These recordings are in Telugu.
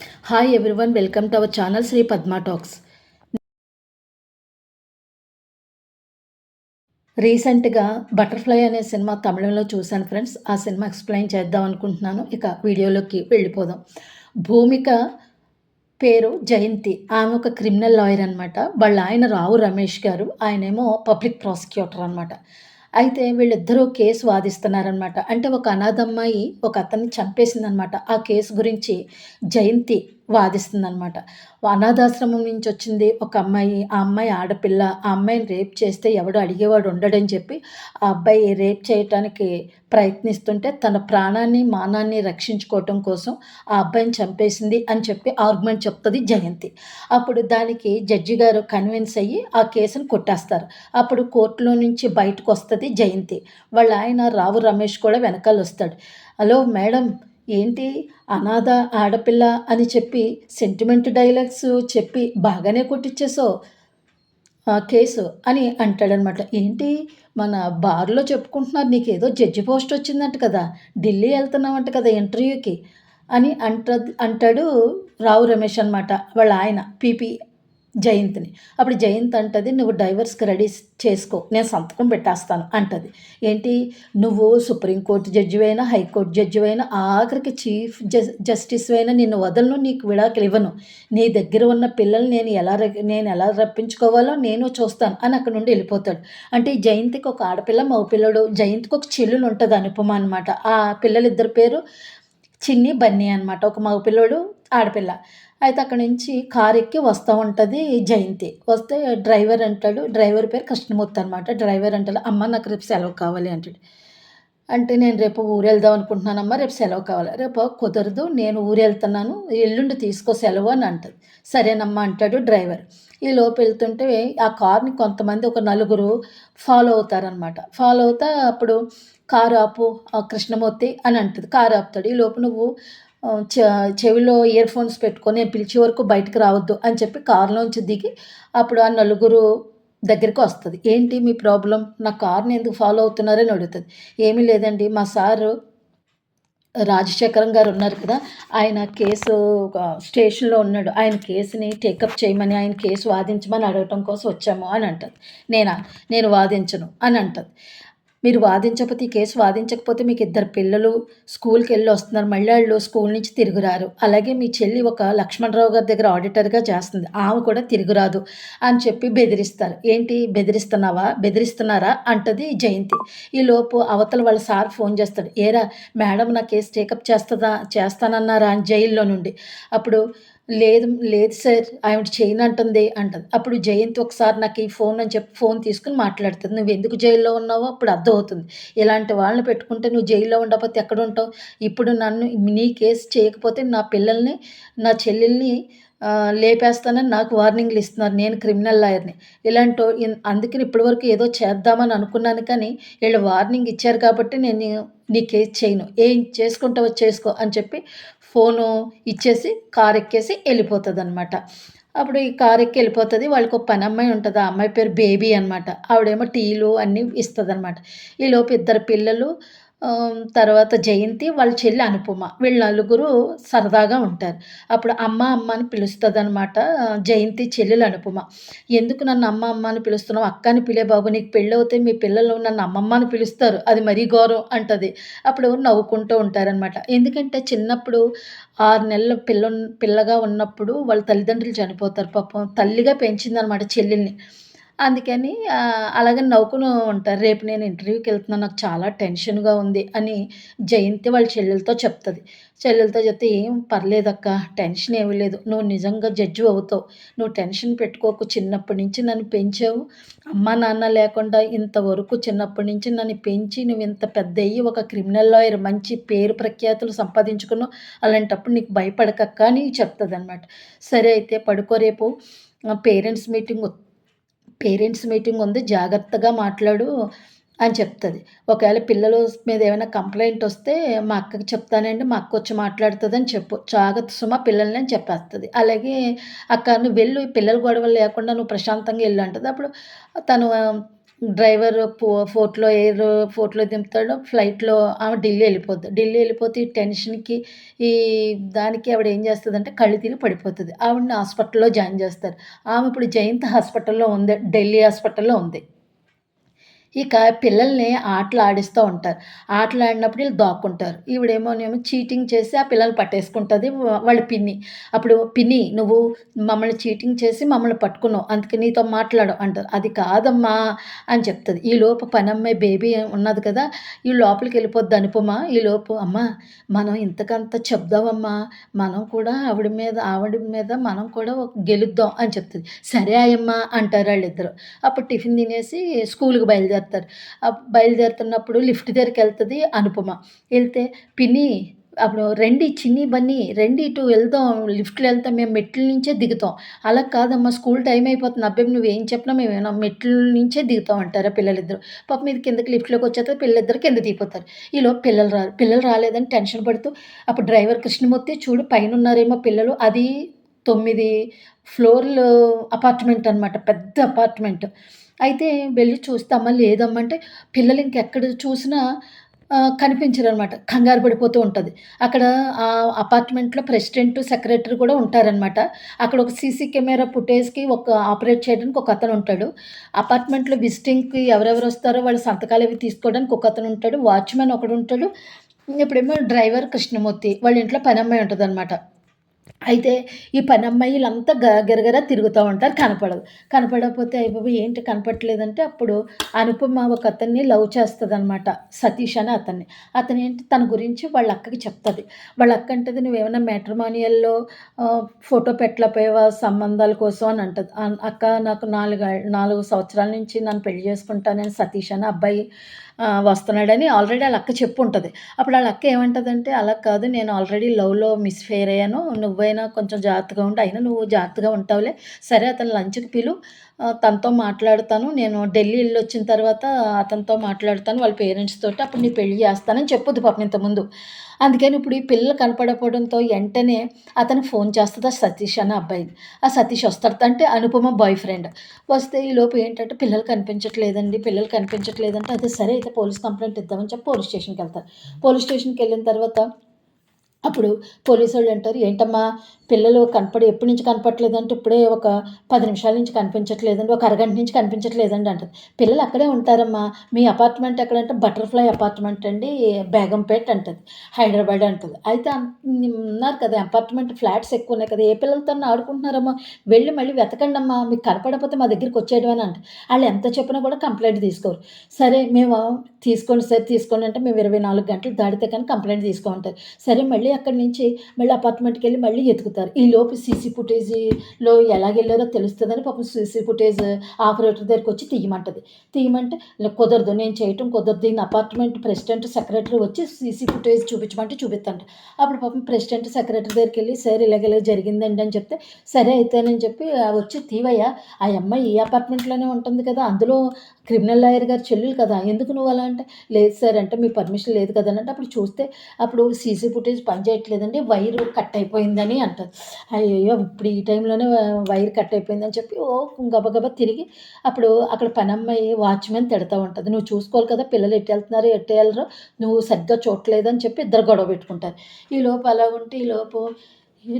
Hi everyone welcome to our channel Shri Padma talks రీసెంట్గా బటర్ఫ్లై అనే సినిమా తమిళంలో చూశాను ఫ్రెండ్స్ ఆ సినిమా ఎక్స్ప్లెయిన్ చేద్దాం అనుకుంటున్నాను. ఇక వీడియోలోకి వెళ్ళిపోదాం. భూమిక పేరు జయంతి. ఆమె ఒక క్రిమినల్ లాయర్ అనమాట వాళ్ళ ఆయన రావు రమేష్ గారు. ఆయనేమో పబ్లిక్ ప్రాసిక్యూటర్ అనమాట అయితే వీళ్ళిద్దరూ కేసు వాదిస్తున్నారనమాట అంటే ఒక అనాథమ్మాయి ఒక అతన్ని చంపేసిందనమాట ఆ కేసు గురించి జయంతి వాదిస్తుందనమాట అనాథాశ్రమం నుంచి వచ్చింది ఒక అమ్మాయి. ఆ అమ్మాయి ఆడపిల్ల. ఆ అమ్మాయిని రేప్ చేస్తే ఎవడు అడిగేవాడు ఉండడని చెప్పి ఆ అబ్బాయి రేప్ చేయటానికి ప్రయత్నిస్తుంటే తన ప్రాణాన్ని మానాన్ని రక్షించుకోవటం కోసం ఆ అబ్బాయిని చంపేసింది అని చెప్పి ఆర్గ్యుమెంట్ చెప్తుంది జయంతి. అప్పుడు దానికి జడ్జి గారు కన్విన్స్ అయ్యి ఆ కేసును కొట్టేస్తారు. అప్పుడు కోర్టులో నుంచి బయటకు వస్తుంది జయంతి. వాళ్ళ ఆయన రావు రమేష్ కూడా వెనకాల వస్తాడు హలో మేడం ఏంటి? అనాథ ఆడపిల్ల అని చెప్పి సెంటిమెంట్ డైలాగ్స్ చెప్పి బాగానే కొట్టించేసో కేసు అని అంటాడనమాట. ఏంటి? మన బార్లో చెప్పుకుంటున్నారు నీకు ఏదో జడ్జి పోస్ట్ వచ్చిందంట కదా ఢిల్లీ వెళ్తున్నావంట కదా ఇంటర్వ్యూకి అని అంట అంటాడు రావు రమేష్ అనమాట వాళ్ళ ఆయన పీపీ జయంత్ని. అప్పుడు జయంత్ అంటది నువ్వు డైవర్స్కి రెడీ చేసుకో నేను సంతకం పెట్టేస్తాను అంటది. ఏంటి? నువ్వు సుప్రీంకోర్టు జడ్జివైనా అయినా హైకోర్టు జడ్జి అయినా ఆఖరికి చీఫ్ జస్ జస్టిస్ అయినా నిన్ను వదలను నీకు విడాకులు ఇవ్వను. నీ దగ్గర ఉన్న పిల్లలు నేను ఎలా నేను ఎలా రప్పించుకోవాలో నేను చూస్తాను అని అక్కడ నుండి వెళ్ళిపోతాడు. అంటే జయంత్కి జయంతికి ఒక ఆడపిల్ల మగ జయంత్కి జయంతికి ఒక చెల్లులు ఉంటుంది అనుపమ అనమాట ఆ పిల్లలిద్దరి పేరు చిన్ని బన్నీ అనమాట ఒక మగ పిల్లోడు ఆడపిల్ల. అయితే అక్కడ నుంచి కార్ ఎక్కి వస్తూ ఉంటుంది జయంతి. వస్తే డ్రైవర్ అంటాడు డ్రైవర్ పేరు కృష్ణమూర్తి అనమాట డ్రైవర్ అంటాడు అమ్మ నాకు రేపు సెలవు కావాలి అంటాడు. అంటే నేను రేపు ఊరు వెళ్దాం అనుకుంటున్నానమ్మా రేపు సెలవు కావాలి. రేపు కుదరదు నేను ఊరు వెళ్తున్నాను ఎల్లుండి తీసుకో సెలవు అని అంటుంది. సరేనమ్మా అంటాడు డ్రైవర్. ఈ లోపు వెళ్తుంటే ఆ కార్ని కొంతమంది ఒక నలుగురు ఫాలో అవుతారనమాట ఫాలో అవుతా అప్పుడు కారు ఆపు కృష్ణమూర్తి అని అంటుంది. కారు ఆపుతాడు. ఈ లోపు నువ్వు చెవిలో ఇయర్ ఫోన్స్ పెట్టుకొని నేను పిలిచే వరకు బయటకు రావద్దు అని చెప్పి కారులోంచి దిగి అప్పుడు ఆ నలుగురు దగ్గరికి వస్తుంది. ఏంటి మీ ప్రాబ్లం? నా కార్ని ఎందుకు ఫాలో అవుతున్నారని అడుగుతుంది. ఏమీ లేదండి. మా సారు రాజశేఖరం గారు ఉన్నారు కదా ఆయన కేసు స్టేషన్లో ఉన్నాడు. ఆయన కేసుని టేకప్ చేయమని ఆయన కేసు వాదించమని అడగటం కోసం వచ్చాము అని అంటుంది. నేనా? నేను వాదించను అని అంటుంది. మీరు వాదించకపోతే ఈ కేసు వాదించకపోతే మీకు ఇద్దరు పిల్లలు స్కూల్కి వెళ్ళి వస్తున్నారు. మళ్ళీ వాళ్ళు స్కూల్ నుంచి తిరుగురారు అలాగే మీ చెల్లి ఒక లక్ష్మణరావు గారి దగ్గర ఆడిటర్గా చేస్తుంది. ఆమె కూడా తిరుగురాదు అని చెప్పి బెదిరిస్తారు. ఏంటి? బెదిరిస్తున్నావా? బెదిరిస్తున్నారా? అంటది జయంతి. ఈ లోపు అవతల వాళ్ళ సార్ ఫోన్ చేస్తాడు. ఏరా మేడం నా కేసు టేకప్ చేస్తుందా? చేస్తానన్నారా అని జైల్లో నుండి. అప్పుడు లేదు లేదు సార్ ఆవిడ చేయను అంటుంది అంటుంది. అప్పుడు జయంతి ఒకసారి నాకు ఈ ఫోన్ అని చెప్పి ఫోన్ తీసుకుని మాట్లాడుతుంది. నువ్వు ఎందుకు జైల్లో ఉన్నావో? అప్పుడు అర్థమవుతుంది. ఇలాంటి వాళ్ళని పెట్టుకుంటే నువ్వు జైల్లో ఉండకపోతే ఎక్కడ ఉంటావు ఇప్పుడు నన్ను నీ కేసు చేయకపోతే నా పిల్లల్ని నా చెల్లెల్ని లేపేస్తానని నాకు వార్నింగ్లు ఇస్తున్నారు. నేను క్రిమినల్ లాయర్ని. ఇలాంటి అందుకని ఇప్పటివరకు ఏదో చేద్దామని అనుకున్నాను కానీ వీళ్ళు వార్నింగ్ ఇచ్చారు కాబట్టి నేను నీ కేసు చేయను. ఏం చేసుకుంటావో చేసుకో అని చెప్పి ఫోను ఇచ్చేసి కార్ ఎక్కేసి వెళ్ళిపోతుంది అనమాట అప్పుడు ఈ కార్ ఎక్కి వెళ్ళిపోతుంది వాళ్ళకి ఒక పని అమ్మాయి ఉంటుంది. ఆ అమ్మాయి పేరు బేబీ అనమాట ఆవిడేమో టీలు అన్నీ ఇస్తుంది అనమాట ఈలోపు ఇద్దరు పిల్లలు తర్వాత జయంతి వాళ్ళ చెల్లి అనుపమ. వీళ్ళ నలుగురు సరదాగా ఉంటారు. అప్పుడు అమ్మ అమ్మ అని పిలుస్తుంది అనమాట జయంతి చెల్లెలు అనుపమ. ఎందుకు నన్ను అమ్మ అమ్మ అని పిలుస్తున్నావు? అక్కని పిలే బాబు నీకు పెళ్ళి అవుతే మీ పిల్లలు నన్ను అమ్మమ్మ అని పిలుస్తారు. అది మరీ గౌరవం అంటది. అప్పుడు నవ్వుకుంటూ ఉంటారనమాట ఎందుకంటే చిన్నప్పుడు ఆరు నెలల పిల్ల పిల్లగా ఉన్నప్పుడు వాళ్ళ తల్లిదండ్రులు చనిపోతారు. పాపం తల్లిగా పెంచిందనమాట చెల్లెల్ని. అందుకని అలాగని నవ్వుకుని ఉంటారు. రేపు నేను ఇంటర్వ్యూకి వెళ్తున్నాను నాకు చాలా టెన్షన్గా ఉంది అని జయంతి వాళ్ళ చెల్లెలతో చెప్తుంది. చెల్లెలతో చెప్తే ఏం పర్లేదక్క టెన్షన్ ఏమీ లేదు. నువ్వు నిజంగా జడ్జి అవుతావు. నువ్వు టెన్షన్ పెట్టుకోకు. చిన్నప్పటి నుంచి నన్ను పెంచావు. అమ్మ నాన్న లేకుండా ఇంతవరకు చిన్నప్పటి నుంచి నన్ను పెంచి నువ్వు ఇంత పెద్ద అయ్యి ఒక క్రిమినల్ లాయర్ మంచి పేరు ప్రఖ్యాతులు సంపాదించుకున్నావు. అలాంటప్పుడు నీకు భయపడకక్క అని చెప్తుంది అనమాట సరే అయితే పడుకో రేపు. పేరెంట్స్ మీటింగ్ పేరెంట్స్ మీటింగ్ ఉంది జాగ్రత్తగా మాట్లాడు అని చెప్తుంది. ఒకవేళ పిల్లల మీద ఏమైనా కంప్లైంట్ వస్తే మా అక్కకి చెప్తానండి మా అక్క వచ్చి మాట్లాడుతుందని చెప్పు. జాగ్రత్త సుమ పిల్లల్ని అని చెప్పేస్తుంది. అలాగే అక్క నువ్వు వెళ్ళు పిల్లల గొడవలు లేకుండా నువ్వు ప్రశాంతంగా వెళ్ళు అంటుంది. అప్పుడు తను డ్రైవర్ పో ఫోర్ట్లో ఎయిర్ ఫోర్ట్లో దింపుతాడు ఫ్లైట్లో ఆమె ఢిల్లీ వెళ్ళిపోద్ది. ఢిల్లీ వెళ్ళిపోతే ఈ టెన్షన్కి ఈ దానికి ఆవిడ ఏం చేస్తుందంటే కళ్ళు తిరిగి పడిపోతుంది. ఆవిడని హాస్పిటల్లో జాయిన్ చేస్తారు. ఆమె ఇప్పుడు జయంత్ హాస్పిటల్లో ఉంది ఢిల్లీ హాస్పిటల్లో ఉంది. ఇక పిల్లల్ని ఆటలు ఆడిస్తూ ఉంటారు. ఆటలు ఆడినప్పుడు వీళ్ళు దాక్కుంటారు. ఈవిడేమోనేమో చీటింగ్ చేసి ఆ పిల్లలు పట్టేసుకుంటుంది వాళ్ళ పిన్ని. అప్పుడు పిన్ని నువ్వు మమ్మల్ని చీటింగ్ చేసి మమ్మల్ని పట్టుకున్నావు అందుకే నీతో మాట్లాడు అంటారు. అది కాదమ్మా అని చెప్తుంది. ఈ లోపు పనమ్మాయి బేబీ ఉన్నది కదా ఈ లోపలికి వెళ్ళిపోద్ది అనుపమా? ఈ లోపు అమ్మ మనం ఇంతకంత చెప్దామమ్మా. మనం కూడా ఆవిడ మీద ఆవిడ మీద మనం కూడా గెలుద్దాం అని చెప్తుంది. సరే అయ్యమ్మా అంటారు వాళ్ళిద్దరు. అప్పుడు టిఫిన్ తినేసి స్కూల్కి బయలుదేరుతారు. బయలుదేరుతున్నప్పుడు లిఫ్ట్ దగ్గరికి వెళ్తుంది అనుపమ. వెళ్తే పిన్ని అప్పుడు రండి చిన్ని బన్నీ రండి ఇటు వెళ్దాం. లిఫ్ట్లో వెళ్తాం మేము మెట్ల నుంచే దిగుతాం. అలా కాదమ్మా స్కూల్ టైం అయిపోతుంది. అబ్బాయి నువ్వు ఏం చెప్పినా మేము వినాం. మెట్ల నుంచే దిగుతాం అంటారా పిల్లలిద్దరు. పాప మీద కిందకి లిఫ్ట్లోకి వచ్చేస్తే పిల్లలిద్దరు కింద దిగిపోతారు. ఈలో పిల్లలు రారు పిల్లలు రాలేదని టెన్షన్ పడుతూ అప్పుడు డ్రైవర్ కృష్ణమూర్తి చూడు పైన ఉన్నారేమో పిల్లలు. అది తొమ్మిది ఫ్లోర్లు అపార్ట్మెంట్ అనమాట పెద్ద అపార్ట్మెంట్. అయితే వెళ్ళి చూస్తామా లేదమ్మంటే పిల్లలు ఇంకెక్కడ చూసినా కనిపించరు అనమాట కంగారు పడిపోతూ ఉంటుంది. అక్కడ ఆ అపార్ట్మెంట్లో ప్రెసిడెంట్ సెక్రటరీ కూడా ఉంటారనమాట. అక్కడ ఒక సీసీ కెమెరా ఫుటేజ్కి ఒక ఆపరేట్ చేయడానికి ఒక అతను ఉంటాడు. అపార్ట్మెంట్లో విజిటింగ్కి ఎవరెవరు వస్తారో వాళ్ళ సంతకాలు అవి తీసుకోవడానికి ఒక అతను ఉంటాడు. వాచ్మెన్ ఒకడు ఉంటాడు. ఇప్పుడేమో డ్రైవర్ కృష్ణమూర్తి. వాళ్ళ ఇంట్లో పని అమ్మాయి ఉంటుంది అనమాట అయితే ఈ పని అమ్మాయిలంతా గ గిరగర తిరుగుతూ ఉంటారు కనపడదు. కనపడకపోతే అయిపోయి ఏంటి కనపడలేదంటే అప్పుడు అనుపమ ఒక అతన్ని లవ్ చేస్తుంది అనమాట సతీష్ అని అతన్ని. అతను ఏంటి తన గురించి వాళ్ళ అక్కకి చెప్తుంది. వాళ్ళ అక్క అంటది నువ్వేమైనా మ్యాట్రిమోనియల్లో ఫోటో పెట్టలేకపోయావా సంబంధాల కోసం? అని అంటది. అక్క నాకు నాలుగు నాలుగు సంవత్సరాల నుంచి నన్ను పెళ్ళి చేసుకుంటానని సతీష్ అని అబ్బాయి వస్తున్నాడని ఆల్రెడీ వాళ్ళ అక్క చెప్పు ఉంటుంది అప్పుడు వాళ్ళ అక్క ఏమంటుందంటే అలా కాదు నేను ఆల్రెడీ లవ్లో మిస్ ఫెయిర్ అయ్యాను. నువ్వైనా కొంచెం జాగ్రత్తగా ఉండి. అయినా నువ్వు జాగ్రత్తగా ఉంటావులే. సరే అతను లంచ్కి పిలు. తనతో మాట్లాడతాను. నేను ఢిల్లీ వెళ్ళి వచ్చిన తర్వాత అతనితో మాట్లాడతాను. వాళ్ళ పేరెంట్స్ తోటి అప్పుడు నీ పెళ్ళి చేస్తానని చెప్పుద్ది పాపం ఇంతకుముందు. అందుకని ఇప్పుడు ఈ పిల్లలు కనపడకపోవడంతో వెంటనే అతను ఫోన్ చేస్తుంది ఆ సతీష్ అనే అబ్బాయిని ఆ సతీష్ వస్తాడు. అంటే అనుపమ బాయ్ ఫ్రెండ్ వస్తే ఈ లోపు ఏంటంటే పిల్లలు కనిపించట్లేదండి పిల్లలు కనిపించట్లేదంటే అదే సరే అయితే పోలీస్ కంప్లైంట్ ఇద్దామని చెప్పి పోలీస్ స్టేషన్కి వెళ్తారు. పోలీస్ స్టేషన్కి వెళ్ళిన తర్వాత అప్పుడు పోలీసు వాళ్ళు అంటారు ఏంటమ్మా పిల్లలు కనపడి ఎప్పటి నుంచి కనపట్లేదంటే ఇప్పుడే ఒక పది నిమిషాల నుంచి కనిపించట్లేదండి ఒక అరగంట నుంచి కనిపించట్లేదండి అంటారు పిల్లలు అక్కడే ఉంటారమ్మా. మీ అపార్ట్మెంట్ ఎక్కడంటే బటర్ఫ్లై అపార్ట్మెంట్ అండి బేగంపేట్ అంటుంది హైదరాబాద్ అంటది. అయితే ఉన్నారు కదా అపార్ట్మెంట్ ఫ్లాట్స్ ఎక్కువ ఉన్నాయి కదా ఏ పిల్లలతో ఆడుకుంటున్నారమ్మా. వెళ్ళి మళ్ళీ వెతకండి అమ్మా మీకు కనపడకపోతే మా దగ్గరికి వచ్చేయడం అని అంటే వాళ్ళు ఎంత చెప్పినా కూడా కంప్లైంట్ తీసుకోరు. సరే మేము తీసుకోండి సరే తీసుకోండి అంటే మేము ఇరవై నాలుగు గంటలు దాటితే కానీ కంప్లైంట్ తీసుకోమంటారు. సరే మళ్ళీ అక్కడి నుంచి మళ్ళీ అపార్ట్మెంట్కి వెళ్ళి మళ్ళీ ఎతుకుతారు. ఈ లోపు సీసీ ఫుటేజీలో ఎలాగెళ్ళారో తెలుస్తుందని పాపం సీసీ ఫుటేజ్ ఆపరేటర్ దగ్గరికి వచ్చి తీయమంటది తీయమంటే కుదరదు నేను చేయటం కుదరదు. దీని అపార్ట్మెంట్ ప్రెసిడెంట్ సెక్రటరీ వచ్చి సీసీ ఫుటేజ్ చూపించమంటే చూపిస్తాను అప్పుడు పాపం ప్రెసిడెంట్ సెక్రటరీ దగ్గరికి వెళ్ళి సార్ ఇలాగెలా జరిగిందండి అని చెప్తే సరే అయితేనని చెప్పి వచ్చి తీవయ్యా. ఆ అమ్మాయి ఈ అపార్ట్మెంట్లోనే ఉంటుంది కదా అందులో క్రిమినల్ లాయర్ గారు చెల్లెలు కదా ఎందుకు నువ్వు అలా అంటే లేదు సార్ అంటే మీ పర్మిషన్ లేదు కదా అని అంటే అప్పుడు చూస్తే అప్పుడు సీసీ ఫుటేజ్ పనిచేయట్లేదండి వైర్ కట్ అయిపోయిందని అంటారు అయ్యో ఇప్పుడు ఈ టైంలోనే వైర్ కట్ అయిపోయిందని చెప్పి ఓ గబగబ తిరిగి అప్పుడు అక్కడ పని అమ్మాయి వాచ్మెన్ తిడతా ఉంటుంది. నువ్వు చూసుకోవాలి కదా పిల్లలు ఎట్టు వెళ్తున్నారు ఎట్టు వెళ్ళరు నువ్వు సరిగ్గా చూడలేదని చెప్పి ఇద్దరు గొడవ పెట్టుకుంటారు. ఈ లోపు అలా ఉంటే ఈ లోపు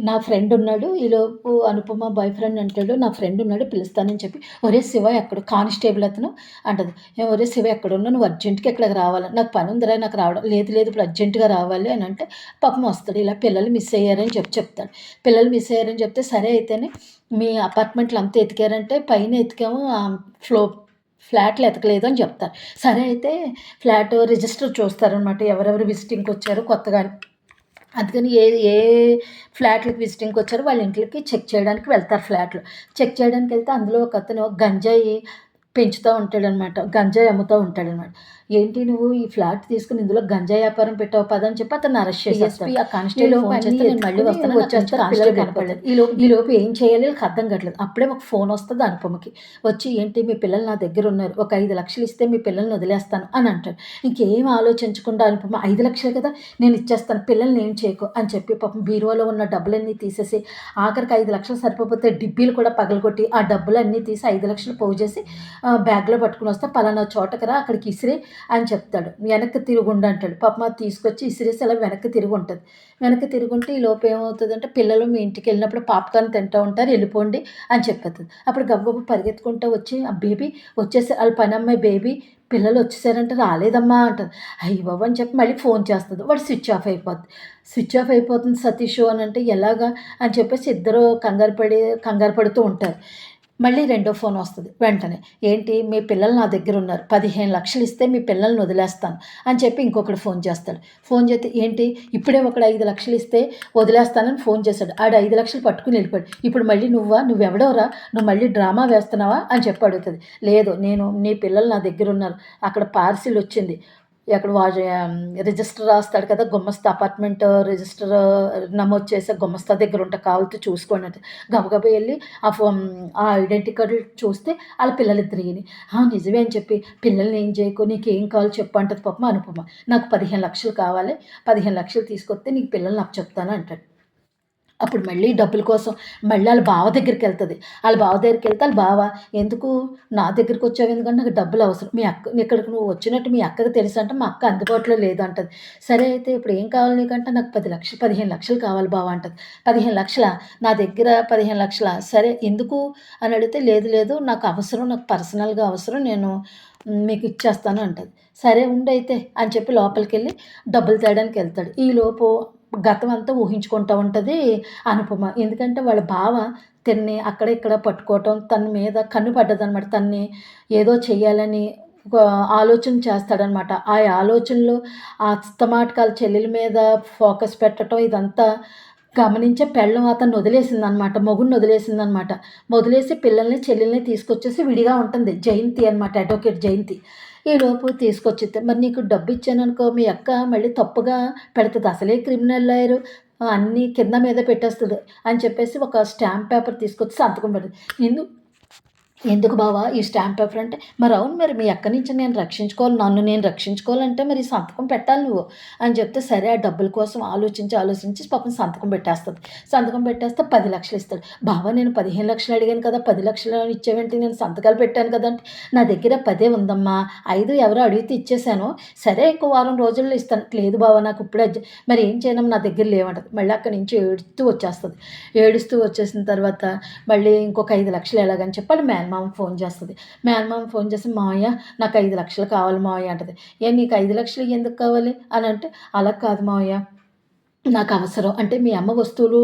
నా ఫ్రెండ్ ఉన్నాడు. ఈలోపు అనుపమ బాయ్ ఫ్రెండ్ అంటాడు. నా ఫ్రెండ్ ఉన్నాడు పిలుస్తానని చెప్పి ఒరే శివ ఎక్కడ కానిస్టేబుల్ అతను అంటది. ఒరే శివ ఎక్కడ ఉన్నా నువ్వు అర్జెంట్గా ఇక్కడికి రావాలి? నాకు పని ఉందిరా నాకు రావడం లేదు లేదు ఇప్పుడు అర్జెంటుగా రావాలి అని అంటే పాపం వస్తాడు ఇలా పిల్లలు మిస్ అయ్యారని చెప్పి చెప్తాడు. పిల్లలు మిస్ అయ్యారని చెప్తే సరే అయితేనే మీ అపార్ట్మెంట్లు అంతా ఎతికారంటే పైన ఎతికాము ఫ్లో ఫ్లాట్లు ఎతకలేదు అని చెప్తారు. సరే అయితే ఫ్లాట్ రిజిస్టర్ చూస్తారనమాట ఎవరెవరు విజిటింగ్కి వచ్చారో కొత్తగా అందుకని ఏ ఏ ఫ్లాట్లకు విజిటింగ్కి వచ్చారో వాళ్ళ ఇంట్లోకి చెక్ చేయడానికి వెళ్తారు ఫ్లాట్లు. చెక్ చేయడానికి వెళ్తే అందులో ఒక అతను గంజాయి పెంచుతూ ఉంటాడనమాట. గంజాయి అమ్ముతూ ఉంటాడనమాట. ఏంటి నువ్వు ఈ ఫ్లాట్ తీసుకుని ఇందులో గంజా వ్యాపారం పెట్టావు పద అని చెప్పి అతను అరెస్ట్ చేసేస్తాడు ఆ కానిస్టేబుల్ మళ్ళీ వస్తాను కనపడలేదు. ఈ లోపు ఏం చేయాలి అర్థం కావట్లేదు. అప్పుడే ఒక ఫోన్ వస్తుంది అనుపమకి. వచ్చి ఏంటి మీ పిల్లలు నా దగ్గర ఉన్నారు ఒక ఐదు లక్షలు ఇస్తే మీ పిల్లల్ని వదిలేస్తాను అని అంటాడు. ఇంకేం ఆలోచించకుండా అనుపమ ఐదు లక్షలు కదా నేను ఇచ్చేస్తాను పిల్లల్ని ఏం చేయకు అని చెప్పి పాపం బీరువాలో ఉన్న డబ్బులన్నీ తీసేసి ఆఖరికి ఐదు లక్షలు సరిపోతే డిబ్బీలు కూడా పగలగొట్టి ఆ డబ్బులన్నీ తీసి ఐదు లక్షలు పోగు చేసి బ్యాగ్లో పట్టుకుని వస్తే పలానా చోటకి రా అక్కడికి ఇసిరే అని చెప్తాడు. వెనక్కి తిరుగుండు అంటాడు. పాపం తీసుకొచ్చి ఇసిరేసి అలా వెనక్కి తిరిగి ఉంటుంది వెనక్కి తిరుగుంటే ఈ లోపు ఏమవుతుందంటే పిల్లలు మీ ఇంటికి వెళ్ళినప్పుడు పాప్కార్న్ తింటూ ఉంటారు వెళ్ళిపోండి అని చెప్పేస్తుంది అప్పుడు గబ్బబ్బు పరిగెత్తుకుంటూ వచ్చి ఆ బేబీ వచ్చేసి వాళ్ళ పని అమ్మాయి బేబీ పిల్లలు వచ్చేసారంటే రాలేదమ్మా అంటారు అయ్యి బాబు అని చెప్పి మళ్ళీ ఫోన్ చేస్తుంది. వాడు స్విచ్ ఆఫ్ అయిపోద్ది. స్విచ్ ఆఫ్ అయిపోతుంది సతీష్ అని అంటే ఎలాగా అని చెప్పేసి ఇద్దరు కంగారు పడి కంగారు పడుతూ ఉంటారు. మళ్ళీ రెండో ఫోన్ వస్తుంది. వెంటనే ఏంటి? మీ పిల్లలు నా దగ్గర ఉన్నారు. పదిహేను లక్షలు ఇస్తే మీ పిల్లల్ని వదిలేస్తాను. అని చెప్పి ఇంకొకటి ఫోన్ చేస్తాడు. ఫోన్ చేస్తే ఏంటి? ఇప్పుడే ఒకడు ఐదు లక్షలు ఇస్తే వదిలేస్తానని ఫోన్ చేశాడు. ఆడు ఐదు లక్షలు పట్టుకుని వెళ్ళిపోయాడు. ఇప్పుడు మళ్ళీ నువ్వా? నువ్వెవడోరా? నువ్వు మళ్ళీ డ్రామా వేస్తున్నావా? అని చెప్పి అడుగుతుంది. లేదు నేను నీ పిల్లలు నా దగ్గర ఉన్నారు. అక్కడ పార్సిల్ వచ్చింది. అక్కడ వా రిజిస్టర్ రాస్తాడు కదా గుమ్మస్తా అపార్ట్మెంట్ రిజిస్టర్ నమోదు చేసే గుమ్మస్తా దగ్గర ఉంటే కావాలితే చూసుకోండి అంటే గబగబ వెళ్ళి ఆ ఫో ఆ ఐడెంటిటీ కార్డు చూస్తే వాళ్ళ పిల్లలు ఆ నిజమే అని చెప్పి పిల్లల్ని ఏం చేయకు నీకు ఏం కావాలో చెప్పు అంటది. పాపం అనుపమ. నాకు పదిహేను లక్షలు కావాలి పదిహేను లక్షలు తీసుకొస్తే నీకు పిల్లలు నాకు చెప్తాను అంటాడు. అప్పుడు మళ్ళీ డబ్బుల కోసం మళ్ళీ వాళ్ళ బావ దగ్గరికి వెళ్తుంది. వాళ్ళ బావ దగ్గరికి వెళ్తే వాళ్ళ బావ ఎందుకు నా దగ్గరికి వచ్చావు? ఎందుకంటే నాకు డబ్బులు అవసరం. మీ అక్క ఇక్కడికి నువ్వు వచ్చినట్టు మీ అక్కకి తెలుసు అంటే మా అక్క అందుబాటులో లేదు అంటది సరే అయితే ఇప్పుడు ఏం కావాలి నీకంటే? నాకు పది లక్షలు పదిహేను లక్షలు కావాలి బావ అంటది. పదిహేను లక్షల? నా దగ్గర పదిహేను లక్షల? సరే ఎందుకు? అని అడిగితే లేదు లేదు నాకు అవసరం నాకు పర్సనల్గా అవసరం నేను మీకు ఇచ్చేస్తాను అంటది. సరే ఉండైతే అని చెప్పి లోపలికి వెళ్ళి డబ్బులు తేయడానికి వెళ్తాడు. ఈ లోపు గతం అంతా ఊహించుకుంటూ ఉంటుంది అనుపమ. ఎందుకంటే వాళ్ళ బావ తిన్ని అక్కడ ఇక్కడ పట్టుకోవటం తన మీద కన్ను పడ్డదనమాట తన్ని ఏదో చెయ్యాలని ఆలోచన చేస్తాడనమాట ఆ ఆలోచనలు ఆ అస్తమాటకాల చెల్లెల మీద ఫోకస్ పెట్టడం ఇదంతా గమనించే పెళ్ళం అతను వదిలేసిందనమాట మొగుడిని వదిలేసిందనమాట వదిలేసి పిల్లల్ని చెల్లెల్ని తీసుకొచ్చేసి విడిగా ఉంటుంది. జయంతి అనమాట అడ్వకేట్ జయంతి. ఈ లోపు తీసుకొచ్చితే మరి నీకు డబ్బు ఇచ్చాను అనుకో మీ అక్క మళ్ళీ తప్పుగా పెడుతుంది. అసలే క్రిమినల్ లాయరు. అన్నీ కింద మీద పెట్టేస్తుంది అని చెప్పేసి ఒక స్టాంప్ పేపర్ తీసుకొచ్చి సంతకం పెడుతుంది. నేను ఎందుకు బావా? ఈ స్టాంప్ పేపర్ అంటే మరి అవును మరి మీ అక్క నుంచి నేను రక్షించుకోవాలి నన్ను నేను రక్షించుకోవాలంటే మరి సంతకం పెట్టాలి నువ్వు అని చెప్తే సరే ఆ డబ్బుల కోసం ఆలోచించి ఆలోచించి పాపం సంతకం పెట్టేస్తుంది. సంతకం పెట్టేస్తే పది లక్షలు ఇస్తాడు. బావా నేను పదిహేను లక్షలు అడిగాను కదా పది లక్షలు ఇచ్చేవేంటి? నేను సంతకాలు పెట్టాను కదా అంటే నా దగ్గర పదే ఉందమ్మా. ఐదు ఎవరో అడిగితే ఇచ్చేసాను. సరే ఇంకో వారం రోజుల్లో ఇస్తాను. లేదు బావా నాకు ఇప్పుడే మరి ఏం చేయను? నా దగ్గర లేవంటది. మళ్ళీ అక్కడి నుంచి ఏడుస్తూ వచ్చేస్తుంది. ఏడుస్తూ వచ్చేసిన తర్వాత మళ్ళీ ఇంకొక ఐదు లక్షలు ఎలాగని చెప్పాలి వాళ్ళ మేనమామ ఫోన్ చేస్తుంది. మేనమామ ఫోన్ చేసి మావయ్య నాకు ఐదు లక్షలు కావాలి మావయ్య అంటది. ఏ నీకు ఐదు లక్షలు ఎందుకు కావాలి? అని అంటే అలా కాదు మావయ్య. నాకు అవసరం అంటే మీ అమ్మ వస్తువులు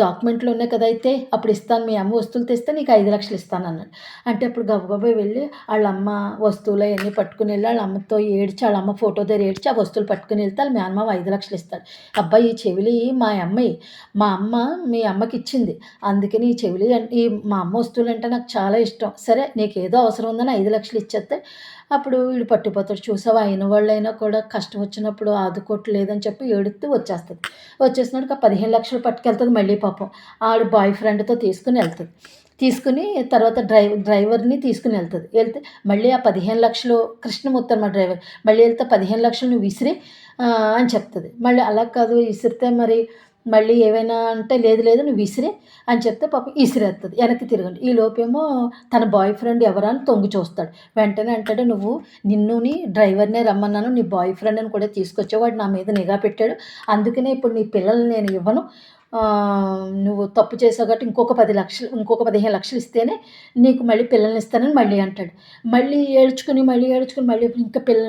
డాక్యుమెంట్లు ఉన్నాయి కదా అయితే అప్పుడు ఇస్తాను. మీ అమ్మ వస్తువులు తెస్తే నీకు ఐదు లక్షలు ఇస్తాను అన్నాడు. అంటే అప్పుడు గబగబా వెళ్ళి వాళ్ళ అమ్మ వస్తువులు అవన్నీ పట్టుకుని వెళ్ళి వాళ్ళ అమ్మతో ఏడ్చి వాళ్ళ అమ్మ ఫోటో దగ్గర ఏడ్చి ఆ వస్తువులు పట్టుకుని వెళ్తే వాళ్ళ మీ అమ్మ ఐదు లక్షలు ఇస్తాడు. అబ్బాయి ఈ చెవిలి మా అమ్మాయి మా అమ్మ మీ అమ్మకి ఇచ్చింది. అందుకని ఈ చెవిలి అంటే ఈ మా అమ్మ వస్తువులు అంటే నాకు చాలా ఇష్టం. సరే నీకు ఏదో అవసరం ఉందని ఐదు లక్షలు ఇచ్చేస్తే అప్పుడు వీడు పట్టిపోతాడు. చూసావా? అయిన వాళ్ళైనా కూడా కష్టం వచ్చినప్పుడు ఆదుకోవట్లేదని చెప్పి ఏడుతూ వచ్చేస్తుంది. వచ్చేసినాక పదిహేను లక్షలు పట్టుకెళ్తుంది మళ్ళీ పాపం. ఆడు బాయ్ ఫ్రెండ్తో తీసుకుని వెళ్తుంది. తీసుకుని తర్వాత డ్రైవర్ డ్రైవర్ని తీసుకుని వెళ్తుంది. వెళ్తే మళ్ళీ ఆ పదిహేను లక్షలు కృష్ణమూర్తి మా డ్రైవర్ మళ్ళీ వెళ్తే పదిహేను లక్షలు నువ్వు విసిరి అని చెప్తుంది. మళ్ళీ అలా కాదు విసిరితే మరి మళ్ళీ ఏమైనా అంటే లేదు లేదు నువ్వు విసిరే అని చెప్తే పాపం విసిరేస్తుంది వెనక్కి తిరగండి. ఈ లోపేమో తన బాయ్ ఫ్రెండ్ ఎవరా అని తొంగి చూస్తాడు. వెంటనే అంటాడు నువ్వు నిన్నుని డ్రైవర్నే రమ్మన్నాను నీ బాయ్ ఫ్రెండ్ అని కూడా తీసుకొచ్చేవాడు వాడు నా మీద నిఘా పెట్టాడు. అందుకనే ఇప్పుడు నీ పిల్లల్ని నేను ఇవ్వను. నువ్వు తప్పు చేసావు కాబట్టి ఇంకొక పది లక్షలు ఇంకొక పదిహేను లక్షలు ఇస్తేనే నీకు మళ్ళీ పిల్లల్ని ఇస్తానని మళ్ళీ అంటాడు. మళ్ళీ ఏడ్చుకుని మళ్ళీ ఏడ్చుకుని మళ్ళీ ఇంకా పిల్ల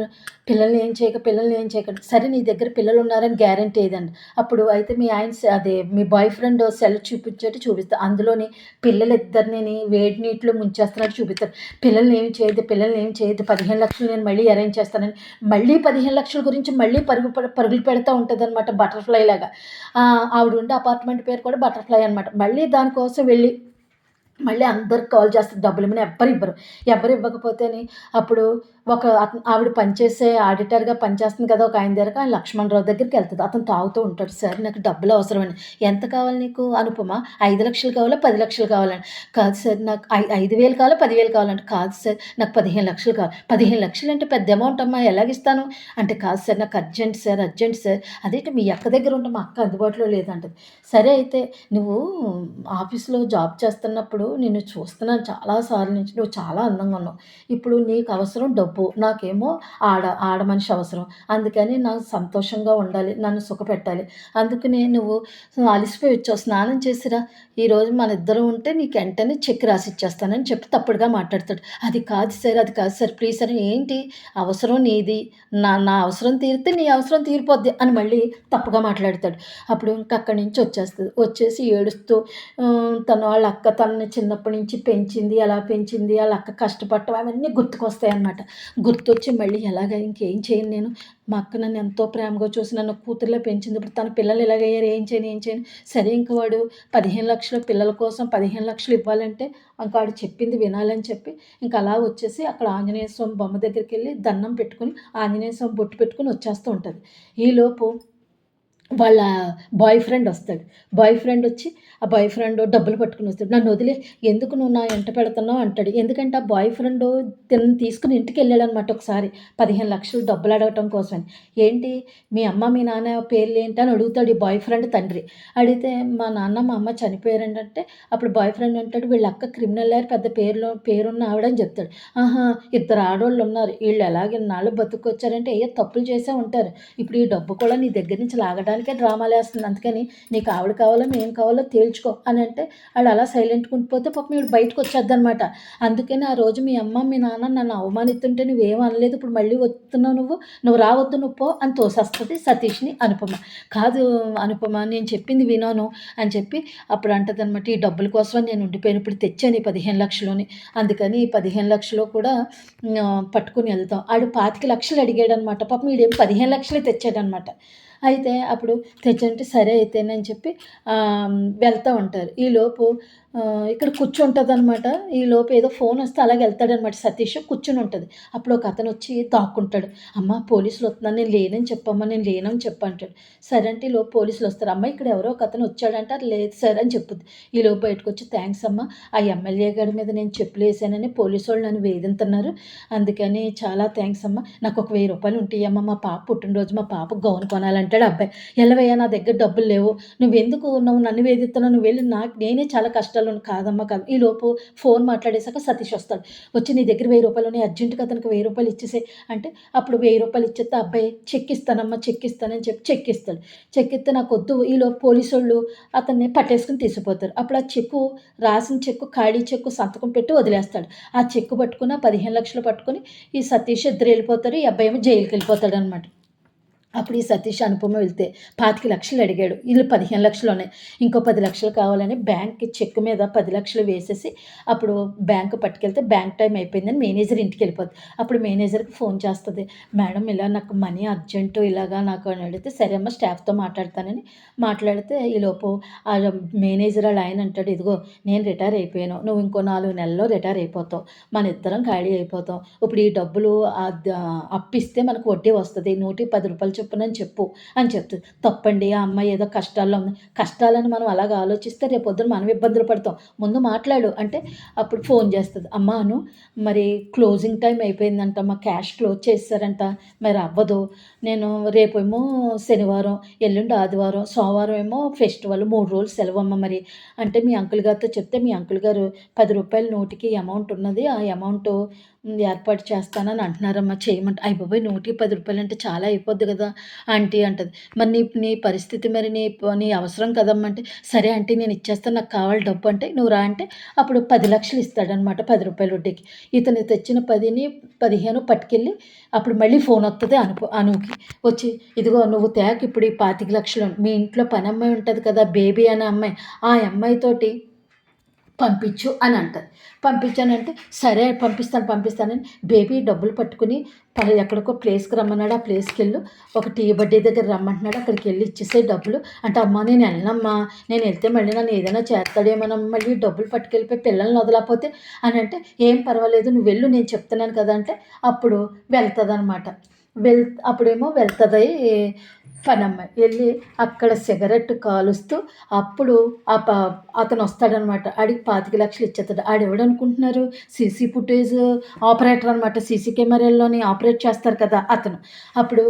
పిల్లల్ని ఏం చేయక పిల్లల్ని ఏం చేయక సరే నీ దగ్గర పిల్లలు ఉన్నారని గ్యారంటీ ఏదండి? అప్పుడు అయితే మీ ఆయన అదే మీ బాయ్ ఫ్రెండ్ సెల్ చూపించేట్టు చూపిస్తా అందులోని పిల్లలిద్దరిని వేడి నీటిలో ముంచేస్తున్నట్టు చూపిస్తారు. పిల్లల్ని ఏం చేయదు పిల్లల్ని ఏం చేయదు పదిహేను లక్షలు నేను మళ్ళీ అరేంజ్ చేస్తానని. మళ్ళీ పదిహేను లక్షల గురించి మళ్ళీ పరుగు పరుగులు పెడతా ఉంటుంది అనమాట బటర్ఫ్లై లాగా. ఆవిడ ఆవిడ అపా అపార్ట్మెంట్ పేరు కూడా బటర్ఫ్లై అనమాట మళ్ళీ దానికోసం వెళ్ళి మళ్ళీ అందరికి కాల్ చేస్తారు డబ్బులు ఇమ్మని ఎవ్వరు ఇవ్వరు. ఎవరు ఇవ్వకపోతేని అప్పుడు ఒక ఆవిడ పనిచేసే ఆడిటర్‌గా పనిచేస్తుంది కదా! ఒక ఆయన దగ్గర ఆయన లక్ష్మణరావు దగ్గరికి వెళ్తుంది అతను తాగుతూ ఉంటాడు. "సార్ నాకు డబ్బులు అవసరమని." "ఎంత కావాలి నీకు అనుపమ? 5,00,000 కావాలా? 10,00,000 కావాలని?" "కాదు సార్ నాకు ఐ 5,000 కావాలా? పదివేలు కావాలంటే." "కాదు సార్ నాకు పదిహేను లక్షలు కావాలి." పదిహేను లక్షలు అంటే పెద్ద అమౌంట్ అమ్మా ఎలాగిస్తాను?" అంటే "కాదు సార్ నాకు అర్జెంట్ సార్, అర్జెంట్ సార్." "అదేంటి మీ అక్క దగ్గర ఉంటే మా అక్క అందుబాటులో లేదంటది." "సరే అయితే నువ్వు ఆఫీస్‌లో జాబ్ చేస్తున్నప్పుడు నిన్ను చూస్తున్నాను చాలాసార్లు నుంచి. నువ్వు చాలా అందంగా ఉన్నావు. ఇప్పుడు నీకు అవసరం డబ్బు. నాకేమో ఆడ ఆడ మనిషి అవసరం. అందుకని నాకు సంతోషంగా ఉండాలి. నన్ను సుఖపెట్టాలి. అందుకని నువ్వు అలిసిపోయి వచ్చావు. స్నానం చేసిరా. ఈరోజు ఇద్దరు ఉంటే నీకు వెంటనే చెక్ రాసి ఇచ్చేస్తానని చెప్పి తప్పుడుగా మాట్లాడతాడు. "అది కాదు సార్, అది కాదు సార్ ప్లీజ్ సార్." "ఏంటి అవసరం నీది. నా నా అవసరం తీరితే నీ అవసరం తీరిపోద్ది" అని మళ్ళీ తప్పుగా మాట్లాడతాడు. అప్పుడు ఇంక అక్కడి నుంచి వచ్చేస్తుంది వచ్చేసి ఏడుస్తూ తన వాళ్ళ అక్క తనని చిన్నప్పటి నుంచి పెంచింది, అలా పెంచింది, వాళ్ళ అక్క కష్టపడటం అవన్నీ గుర్తుకొస్తాయి అన్నమాట గుర్తొచ్చి మళ్ళీ ఎలాగ ఇంకేం చేయను నేను. మా అక్క నన్ను ఎంతో ప్రేమగా చూసి నన్ను కూతురులో పెంచింది. ఇప్పుడు తన పిల్లలు ఇలాగయ్యారు ఏం చేయను, ఏం చేయను. సరే ఇంక వాడు పదిహేను లక్షల పిల్లల కోసం పదిహేను లక్షలు ఇవ్వాలంటే ఇంకా వాడు చెప్పింది వినాలని చెప్పి ఇంకా అలా వచ్చేసి అక్కడ ఆంజనేయ స్వామి బొమ్మ దగ్గరికి వెళ్ళి దండం పెట్టుకొని, ఆంజనేయ స్వామి బొట్టు పెట్టుకొని వచ్చేస్తూ ఉంటుంది ఈలోపు వాళ్ళ బాయ్ ఫ్రెండ్ వస్తాడు. బాయ్ ఫ్రెండ్ వచ్చి ఆ బాయ్ ఫ్రెండ్ డబ్బులు పట్టుకొని వస్తాడు. "నన్ను వదిలే ఎందుకు నువ్వు నా ఎంట పెడుతున్నావు?" అంటాడు. ఎందుకంటే ఆ బాయ్ ఫ్రెండ్ తినని ఇంటికి వెళ్ళాడనమాట ఒకసారి. పదిహేను లక్షలు డబ్బులు అడగటం కోసమని. "ఏంటి మీ అమ్మ, మీ నాన్న పేర్లు ఏంటి అని అడుగుతాడు ఈ బాయ్ ఫ్రెండ్ తండ్రి. అడిగితే "మా నాన్న, మా అమ్మ చనిపోయారంటే అంటే అప్పుడు బాయ్ ఫ్రెండ్ అంటాడు "వీళ్ళ అక్క క్రిమినల్ అయ్యారు పెద్ద పేరులో పేరున్న ఆవిడ" అని చెప్తాడు. "ఆహా! ఇద్దరు ఆడవాళ్ళు ఉన్నారు. వీళ్ళు ఎలాగ నాళ్ళు బతుకొచ్చారంటే ఏ తప్పులు చేసే ఉంటారు. ఇప్పుడు ఈ డబ్బు కూడా నీ దగ్గర నుంచి లాగడానికి డ్రామాలేస్తుంది. అందుకని నీకు ఆవిడ కావాలో, మేము కావాలో తేల్చుకో" అని అంటే ఆడు అలా సైలెంట్‌గా ఉండిపోతే పాపం ఈవిడ బయటకు వచ్చేద్దనమాట. అందుకని "ఆ రోజు మీ అమ్మ, మీ నాన్న నన్ను అవమానిస్తుంటే నువ్వేం అనలేదు. ఇప్పుడు మళ్ళీ వస్తున్నావు నువ్వు. నువ్వు రావద్దు నువ్వు పో" అని తోసేస్తుంది సతీష్‌ని అనుపమ. "కాదు అనుపమ నేను చెప్పింది వినను" అని చెప్పి అప్పుడు అంటదనమాట. "ఈ డబ్బుల కోసం నేను ఉండిపోయాను. ఇప్పుడు తెచ్చాను ఈ 15,00,000ని. అందుకని ఈ 15,00,000 కూడా పట్టుకుని వెళ్తాం." ఆడు 25,00,000 అడిగాడనమాట. పాపం ఈడేమో 15,00,000 తెచ్చాడనమాట. అయితే అప్పుడు తెచ్చంటే సరే అయితేనని చెప్పి వెళ్తూ ఉంటారు. ఈలోపు ఇక్కడ కూర్చుంటుంది అనమాట ఈ ఈలోపు ఏదో ఫోన్ వస్తే అలాగే వెళ్తాడనమాట సతీష్. కూర్చుని ఉంటుంది అప్పుడు ఒక అతను వచ్చి దాక్కుంటాడు. "అమ్మ పోలీసులు వస్తున్నాను నేను లేనని చెప్పమ్మా. నేను లేనని చెప్పు" అంటాడు. సరే అంటే ఈలోపు పోలీసులు వస్తారు. "అమ్మ ఇక్కడ ఎవరో ఒక అతను వచ్చాడంటే" "అది లేదు సార్" అని చెప్పుద్ది. ఈలోపు బయటకొచ్చి థ్యాంక్స్ అమ్మ. ఆ ఎమ్మెల్యే గారి మీద నేను చెప్పులేసానని వాళ్ళు నన్ను వేధింతున్నారు. అందుకని చాలా థ్యాంక్స్ అమ్మ. నాకు ఒక వెయ్యి రూపాయలు ఉంటియమ్మ. మా పాప పుట్టినరోజు మా పాపకు గౌన్ కొనాలంటాడు అబ్బాయి అబ్బాయి. "ఎళ్ళవయ్యా నా దగ్గర డబ్బులు లేవు. నువ్వెందుకు నువ్వు నన్ను వేధిస్తున్నావు? నువ్వు వెళ్ళి నాకు నేనే చాలా కష్టాలు రూపాయలను "కాదమ్మా కాదు." ఈలోపు ఫోన్ మాట్లాడేసాక సతీష్ వస్తాడు. వచ్చి "నీ దగ్గర వెయ్యి రూపాయలు ఉన్నాయి. అర్జెంట్‌గా అతనికి వెయ్యి రూపాయలు ఇచ్చేసే అంటే అప్పుడు వెయ్యి రూపాయలు ఇచ్చేస్తే ఆ అబ్బాయి "చెక్ ఇస్తానమ్మా, చెక్ ఇస్తానని" చెప్పి చెక్ ఇస్తాడు. చెక్ ఇస్తే నాకు వద్దు ఈలోపు పోలీసోళ్ళు అతన్ని పట్టేసుకొని తీసుకుపోతారు. అప్పుడు ఆ చెక్కు రాసిన చెక్కు ఖాళీ చెక్కు సంతకం పెట్టి వదిలేస్తాడు. ఆ చెక్కు పట్టుకున్న పదిహేను లక్షలు పట్టుకొని ఈ సతీష్ ఇద్దరు వెళ్ళిపోతారు. ఈ అబ్బాయేమో జైలుకెళ్ళిపోతాడనమాట. అప్పుడు ఈ సతీష్, అనుపమ వెళ్తే 25,00,000 అడిగాడు. వీళ్ళు పదిహేను లక్షలు ఉన్నాయి. ఇంకో పది లక్షలు కావాలని బ్యాంక్‌కి చెక్ మీద పది లక్షలు వేసేసి అప్పుడు బ్యాంకు పట్టుకెళ్తే బ్యాంక్ టైం అయిపోయిందని మేనేజర్ ఇంటికి వెళ్ళిపోద్ది అప్పుడు మేనేజర్‌కి ఫోన్ చేస్తుంది "మేడం ఇలా నాకు మనీ అర్జెంటు ఇలాగా నాకు" అని అడిగితే "సరే అమ్మ స్టాఫ్‌తో మాట్లాడతానని" మాట్లాడితే ఈలోపు ఆ మేనేజర్ వాళ్ళు ఆయన అంటాడు "ఇదిగో నేను రిటైర్ అయిపోయాను. నువ్వు ఇంకో నాలుగు నెలల్లో రిటైర్ అయిపోతావు. మన ఇద్దరం ఖాళీ అయిపోతాం. ఇప్పుడు ఈ డబ్బులు అప్పిస్తే మనకు వడ్డీ వస్తుంది నూటి పది రూపాయలు చొప్పునని చెప్పు" అని చెప్తుంది తప్పండి ఆ అమ్మాయి ఏదో కష్టాల్లో ఉంది. కష్టాలని మనం అలాగ ఆలోచిస్తే రేపు పొద్దున మనం ఇబ్బందులు పడతాం. ముందు మాట్లాడు అంటే అప్పుడు ఫోన్ చేస్తుంది అమ్మాను మరి క్లోజింగ్ టైం అయిపోయిందంట మా క్యాష్ క్లోజ్ చేస్తారంట మరి అవ్వదు. నేను రేపేమో శనివారం, ఎల్లుండి ఆదివారం, సోమవారం ఏమో ఫెస్టివల్ మూడు రోజులు సెలవమ్మ మరి. అంటే మీ అంకుల్ గారితో చెప్తే మీ అంకుల్ గారు పది రూపాయల నోటికి అమౌంట్ ఉన్నది. ఆ అమౌంట్ ఏర్పాటు చేస్తానని అంటున్నారమ్మా చేయమంటే" అయ్య బాబోయ్! నూటికి 10 రూపాయలంటే చాలా అయిపోద్ది కదా! ఆంటీ అంటది. "మరి నీ నీ పరిస్థితి మరి నీ నీ అవసరం కదమ్మా" అంటే "సరే ఆంటీ నేను ఇచ్చేస్తాను. నాకు కావాలి డబ్బు" అంటే "నువ్వు రా" అంటే అప్పుడు 10,00,000 ఇస్తాడనమాట పది రూపాయల వడ్డీకి. ఇతను తెచ్చిన 10ని 15 పట్టుకెళ్ళి అప్పుడు మళ్ళీ ఫోన్ వస్తుంది అనుకు అనుకి. వచ్చి "ఇదిగో నువ్వు తేక ఇప్పుడు ఈ పాతిక లక్షలు మీ ఇంట్లో పని అమ్మాయి ఉంటుంది కదా! బేబీ అనే అమ్మాయి. ఆ అమ్మాయితోటి పంపించు అని అంటది. పంపించానంటే సరే పంపిస్తాను పంపిస్తానని బేబీ డబ్బులు పట్టుకుని ఎక్కడికో ప్లేస్కి రమ్మన్నాడు. ఆ ప్లేస్కి వెళ్ళు. ఒక టీ బడ్డీ దగ్గర రమ్మంటున్నాడు. అక్కడికి వెళ్ళి ఇచ్చేసే డబ్బులు. అంటే అమ్మ నేను వెళ్ళనమ్మా. నేను వెళ్తే మళ్ళీ నన్ను ఏదైనా చేస్తాడేమోనమ్మా. మళ్ళీ డబ్బులు పట్టుకెళ్ళిపోయి పిల్లల్ని వదలకపోతే అని అంటే ఏం పర్వాలేదు నువ్వు వెళ్ళు నేను చెప్తున్నాను కదా అంటే అప్పుడు వెళ్తుంది అనమాట వెళ్ అప్పుడేమో వెళ్తుంది ఫనమ్మ వెళ్ళి అక్కడ సిగరెట్ కాలుస్తూ అప్పుడు ఆ ప అతను వస్తాడనమాట. ఆడికి పాతిక లక్షలు ఇచ్చేస్తాడు. ఆడు అనుకుంటున్నారు? సీసీ ఫుటేజ్ ఆపరేటర్ అనమాట. సీసీ కెమెరాల్లోని ఆపరేట్ చేస్తారు కదా అతను. అప్పుడు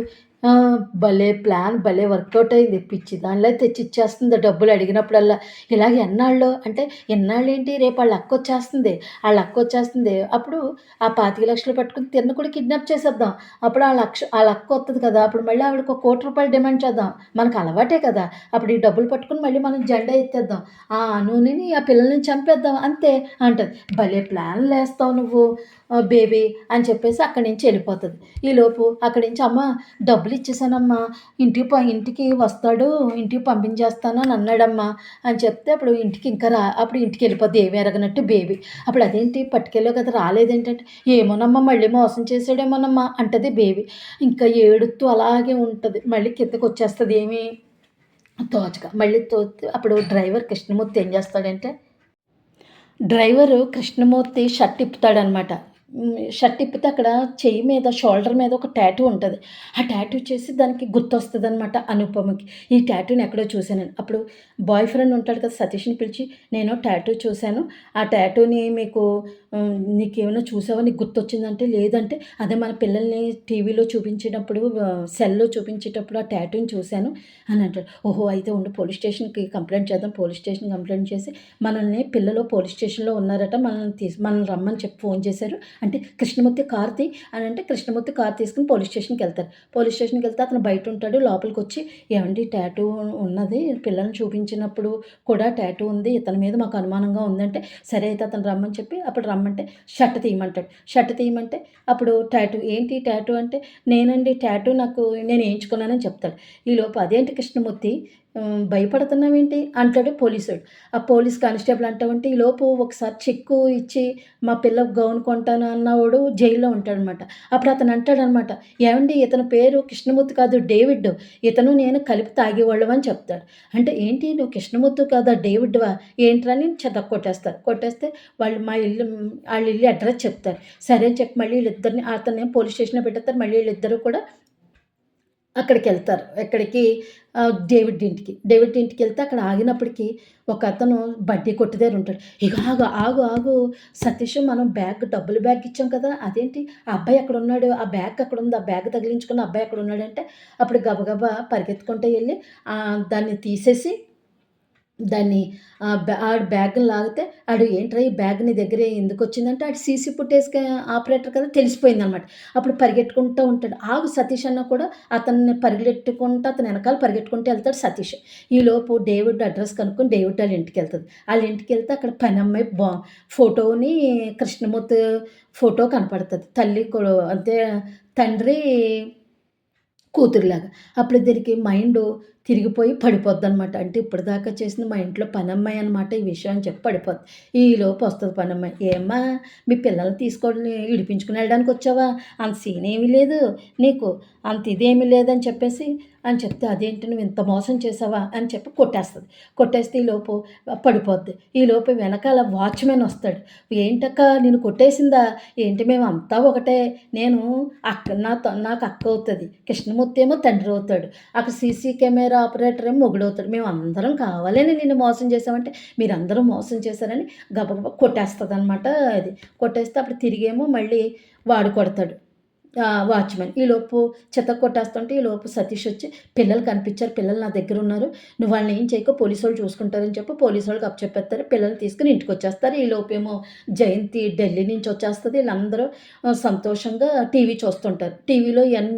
భలే ప్లాన్ భలే వర్కౌట్ అయింది. పిచ్చి దానిలో తెచ్చి ఇచ్చేస్తుంది డబ్బులు అడిగినప్పుడల్లా ఇలాగ ఎన్నాళ్ళు అంటే ఎన్నాళ్ళు ఏంటి రేపు వాళ్ళ అక్క వచ్చేస్తుంది. వాళ్ళ అక్క వచ్చేస్తుంది. అప్పుడు ఆ పాతిక లక్షలు పట్టుకుని తిన్న కూడా కిడ్నాప్ చేసేద్దాం. అప్పుడు ఆ లక్ష ఆ లక్క వస్తుంది కదా. అప్పుడు మళ్ళీ ఆవిడకి ఒక కోటి రూపాయలు డిమాండ్ చేద్దాం. మనకు అలవాటే కదా. అప్పుడు ఈ డబ్బులు పట్టుకుని మళ్ళీ మనం జెండా ఎత్తేద్దాం. ఆ నూనెని ఆ పిల్లల్ని చంపేద్దాం. అంతే అంటది. భలే ప్లాన్లు వేస్తావు నువ్వు. బేబీ అని చెప్పేసి అక్కడి నుంచి వెళ్ళిపోతుంది. ఈలోపు అక్కడి నుంచి అమ్మ డబ్బులు ఇచ్చేసానమ్మా. ఇంటికి ఇంటికి వస్తాడు ఇంటికి పంపించేస్తాను అని అన్నాడమ్మా. అని చెప్తే అప్పుడు ఇంటికి ఇంకా రా అప్పుడు ఇంటికి వెళ్ళిపోద్ది ఏమి ఎరగనట్టు బేబీ. అప్పుడు అదేంటి పట్టుకెళ్ళావు కదా రాలేదేంటంటే ఏమోనమ్మా మళ్ళీ మోసం చేసాడేమోనమ్మా అంటది బేబీ. ఇంకా ఏడుతూ అలాగే ఉంటుంది. మళ్ళీ కిందకు వచ్చేస్తుంది ఏమి? తోచక. మళ్ళీ తో అప్పుడు డ్రైవర్ కృష్ణమూర్తి ఏం చేస్తాడంటే డ్రైవరు కృష్ణమూర్తి షర్ట్ ఇప్పుతాడనమాట. షర్ట్ ఇప్పితే అక్కడ చెయ్యి మీద షోల్డర్ మీద ఒక ట్యాటూ ఉంటుంది. ఆ ట్యాటూ చేసి దానికి గుర్తొస్తుంది అనమాట అనుపమకి. ఈ ట్యాటూని ఎక్కడో చూశాను అప్పుడు బాయ్ ఫ్రెండ్ ఉంటాడు కదా సతీష్ని పిలిచి నేను ట్యాటూ చూశాను. ఆ ట్యాటూని మీకు నీకేమైనా చూసావా? నీకు గుర్తొచ్చిందంటే లేదంటే అదే మన పిల్లల్ని టీవీలో చూపించేటప్పుడు సెల్లో చూపించేటప్పుడు ఆ ట్యాటూని చూశాను. అని అంటాడు. ఓహో అయితే ఉండు పోలీస్ స్టేషన్కి కంప్లైంట్ చేద్దాం. పోలీస్ స్టేషన్ కంప్లైంట్ చేసి మనల్ని పిల్లలు పోలీస్ స్టేషన్లో ఉన్నారట. మనల్ని తీసి మనల్ని రమ్మని చెప్పి ఫోన్ చేశారు. అంటే కృష్ణమూర్తి కార్తీ అని అంటే కృష్ణమూర్తి కార్ తీసుకుని పోలీస్ స్టేషన్కి వెళ్తారు. పోలీస్ స్టేషన్కి వెళ్తే అతను బయట ఉంటాడు లోపలికి వచ్చి ఏమండి టాటూ ఉన్నది? పిల్లల్ని చూపించినప్పుడు కూడా టాటూ ఉంది ఇతని మీద మాకు అనుమానంగా ఉందంటే సరే అయితే అతను రమ్మని చెప్పి అప్పుడు రమ్మంటే షర్ట్ తీయమంటాడు షర్ట్ తీయమంటే అప్పుడు టాటూ ఏంటి టాటూ? అంటే నేనండి టాటూ నాకు నేను వేయించుకున్నానని చెప్తాడు. ఈలోపు అదేంటి కృష్ణమూర్తి? భయపడుతున్నావేంటి? అంటాడు పోలీసుడు. ఆ పోలీస్ కానిస్టేబుల్ అంటావంటే ఈ లోపు ఒకసారి చెక్కు ఇచ్చి మా పిల్ల గౌన్ కొంటాను? అన్నవాడు జైల్లో ఉంటాడనమాట. అప్పుడు అతను అంటాడనమాట ఏమండి ఇతని పేరు కృష్ణమూర్తి కాదు డేవిడ్. ఇతను నేను కలిపి తాగేవాళ్ళు అని చెప్తాడు. అంటే ఏంటి నువ్వు కృష్ణమూర్తి కాదా డేవిడ్వా? ఏంట్రని చెత్త కొట్టేస్తారు. కొట్టేస్తే వాళ్ళు మా ఇల్లు వాళ్ళ ఇల్లు అడ్రస్ చెప్తారు. సరే అని చెప్పి మళ్ళీ వీళ్ళిద్దరిని అతను పోలీస్ స్టేషన్లో పెట్టేస్తారు. మళ్ళీ వీళ్ళిద్దరూ కూడా అక్కడికి వెళ్తారు ఎక్కడికి డేవిడ్ ఇంటికి. డేవిడ్ ఇంటికి వెళ్తే అక్కడ ఆగినప్పటికీ ఒక అతను బడ్డీ కొట్టు దగ్గర ఉంటాడు. ఇక ఆగు ఆగు ఆగు. సతీష్ మనం బ్యాగ్ డబ్బులు బ్యాగ్ ఇచ్చాం కదా. అదేంటి? ఆ అబ్బాయి అక్కడ ఉన్నాడు. ఆ బ్యాగ్ అక్కడ ఉంది. ఆ బ్యాగ్ తగిలించుకున్న అబ్బాయి అక్కడ ఉన్నాడంటే అప్పుడు గబగబా పరిగెత్తుకుంటూ వెళ్ళి దాన్ని తీసేసి దాన్ని ఆ బ్యా ఆడు బ్యాగ్ని లాగితే ఆడు ఏంట్రా ఈ బ్యాగ్ నీ దగ్గర ఎందుకు వచ్చిందంటే ఆడు సీసీ ఫుటేజ్ ఆపరేటర్ కదా తెలిసిపోయింది అనమాట అప్పుడు పరిగెట్టుకుంటూ ఉంటాడు. ఆగు సతీష్ అన్న కూడా అతన్ని పరిగెట్టుకుంటూ అతను వెనకాల పరిగెట్టుకుంటూ వెళ్తాడు సతీష్. ఈలోపు డేవిడ్ అడ్రస్ కనుక్కొని డేవిడ్ వాళ్ళ ఇంటికి వెళ్తుంది వాళ్ళ ఇంటికి వెళ్తే అక్కడ పని అమ్మాయి బా ఫోటోని కృష్ణమూర్తి ఫోటో కనపడుతుంది. తల్లి కొ- అంటే తండ్రి కూతురులాగా. అప్పుడు దీనికి మైండ్ తిరిగిపోయి పడిపోద్ది అనమాట అంటే ఇప్పటిదాకా చేసిన మా ఇంట్లో పనమ్మాయి అనమాట ఈ విషయం అని చెప్పి పడిపోద్ది. ఈ లోపు వస్తుంది పనమ్మాయి. ఏమ్మా మీ పిల్లల్ని తీసుకొని ఇడిపించుకుని వెళ్ళడానికి వచ్చావా? అంత సీన్ ఏమీ లేదు. నీకు అంత ఇదేమీ లేదని చెప్పేసి అని చెప్తే అదేంటి నువ్వు ఇంత మోసం చేసావా? అని చెప్పి కొట్టేస్తుంది. కొట్టేస్తే ఈ లోపు పడిపోద్ది. ఈ లోపు వెనకాల వాచ్మెన్ వస్తాడు. ఏంటక్క నేను కొట్టేసిందా? ఏంటి మేము అంతా ఒకటే. నేను అక్క నా నాకు అక్క అవుతుంది. కృష్ణమూర్తి ఏమో తండ్రి అవుతాడు. అక్కడ సీసీ కెమెరా ఆపరేటర్ ఏమో మొగుడవుతాడు. మేము అందరం కావాలని నిన్ను మోసం చేసామంటే మీరందరూ మోసం చేశారని గబగబా కొట్టేస్తుంది అనమాట అది. కొట్టేస్తే అప్పుడు తిరిగేమో మళ్ళీ వాడు కొడతాడు. వాచ్మెన్. ఈలోపు చెత్త కొట్టేస్తుంటే ఈలోపు సతీష్ వచ్చి పిల్లలు కనిపించారు పిల్లలు నా దగ్గర ఉన్నారు. నువ్వు వాళ్ళని ఏం చేయకో పోలీసు వాళ్ళు చూసుకుంటారని చెప్పి పోలీసు వాళ్ళకి అప్పచెప్పేస్తారు పిల్లల్ని తీసుకుని ఇంటికి వచ్చేస్తారు. ఈ లోపేమో జయంతి ఢిల్లీ నుంచి వచ్చేస్తుంది. వీళ్ళందరూ సంతోషంగా టీవీ చూస్తుంటారు. టీవీలో ఎన్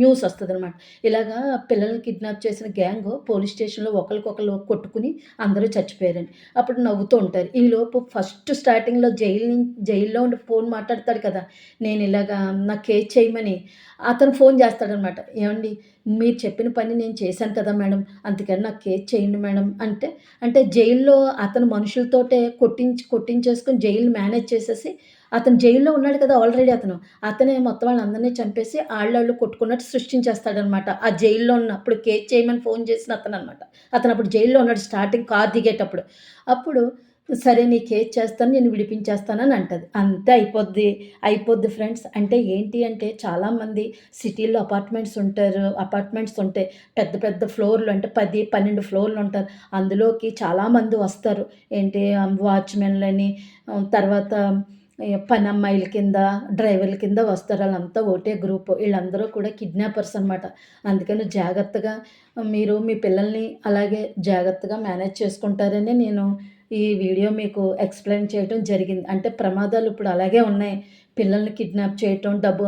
న్యూస్ వస్తుంది అనమాట ఇలాగా పిల్లల్ని కిడ్నాప్ చేసిన గ్యాంగ్ పోలీస్ స్టేషన్లో ఒకరికొకరు కొట్టుకుని అందరూ చచ్చిపోయారని అప్పుడు నవ్వుతూ ఉంటారు. ఈ లోపు ఫస్ట్ స్టార్టింగ్లో జైలు జైల్లో ఉండి ఫోన్ మాట్లాడతాడు కదా. నేను ఇలాగా నా కేసు చేయమని అతను ఫోన్ చేస్తాడనమాట. ఏమండి మీరు చెప్పిన పని నేను చేశాను కదా మేడం అందుకని నాకు కేసు చేయండి మేడం అంటే అంటే జైల్లో అతను మనుషులతోటే కొట్టించి కొట్టించేసుకొని జైలు మేనేజ్ చేసేసి అతను జైల్లో ఉన్నాడు కదా ఆల్రెడీ అతను అతనే మొత్తం వాళ్ళందరినీ చంపేసి ఆళ్ళు కొట్టుకున్నట్టు సృష్టించేస్తాడనమాట. ఆ జైల్లో ఉన్నప్పుడు కేసు చేయమని ఫోన్ చేసిన అతను అనమాట అతను అప్పుడు జైల్లో ఉన్నాడు స్టార్టింగ్ కార్ దిగేటప్పుడు. అప్పుడు సరే నీ చేస్తాను నేను విడిపించేస్తానని అంటది. అంతే అయిపోద్ది. అయిపోద్ది ఫ్రెండ్స్. అంటే ఏంటి అంటే చాలామంది సిటీల్లో అపార్ట్మెంట్స్ ఉంటారు. అపార్ట్మెంట్స్ ఉంటాయి పెద్ద పెద్ద ఫ్లోర్లు అంటే పది పన్నెండు ఫ్లోర్లు ఉంటారు. అందులోకి చాలామంది వస్తారు. ఏంటి? వాచ్మెన్లని తర్వాత పని అమ్మాయిల కింద డ్రైవర్ల కింద వస్తారు. వాళ్ళంతా ఒకటే గ్రూప్. వీళ్ళందరూ కూడా కిడ్నాపర్స్ అనమాట అందుకని జాగ్రత్తగా మీరు మీ పిల్లల్ని అలాగే జాగ్రత్తగా మేనేజ్ చేసుకుంటారని నేను ఈ వీడియో మీకు ఎక్స్ప్లెయిన్ చేయడం జరిగింది. అంటే ప్రమాదాలు ఇప్పుడు అలాగే ఉన్నాయి. పిల్లల్ని కిడ్నాప్ చేయటం డబ్బు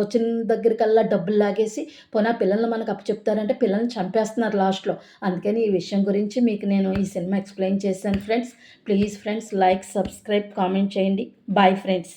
వచ్చిన దగ్గరికల్లా డబ్బులు లాగేసి పోనా పిల్లల్ని మనకు అప్పచెప్తారంటే పిల్లల్ని చంపేస్తున్నారు లాస్ట్లో అందుకని ఈ విషయం గురించి మీకు నేను ఈ సినిమా ఎక్స్ప్లెయిన్ చేశాను friends please friends like subscribe comment చేయండి. Bye friends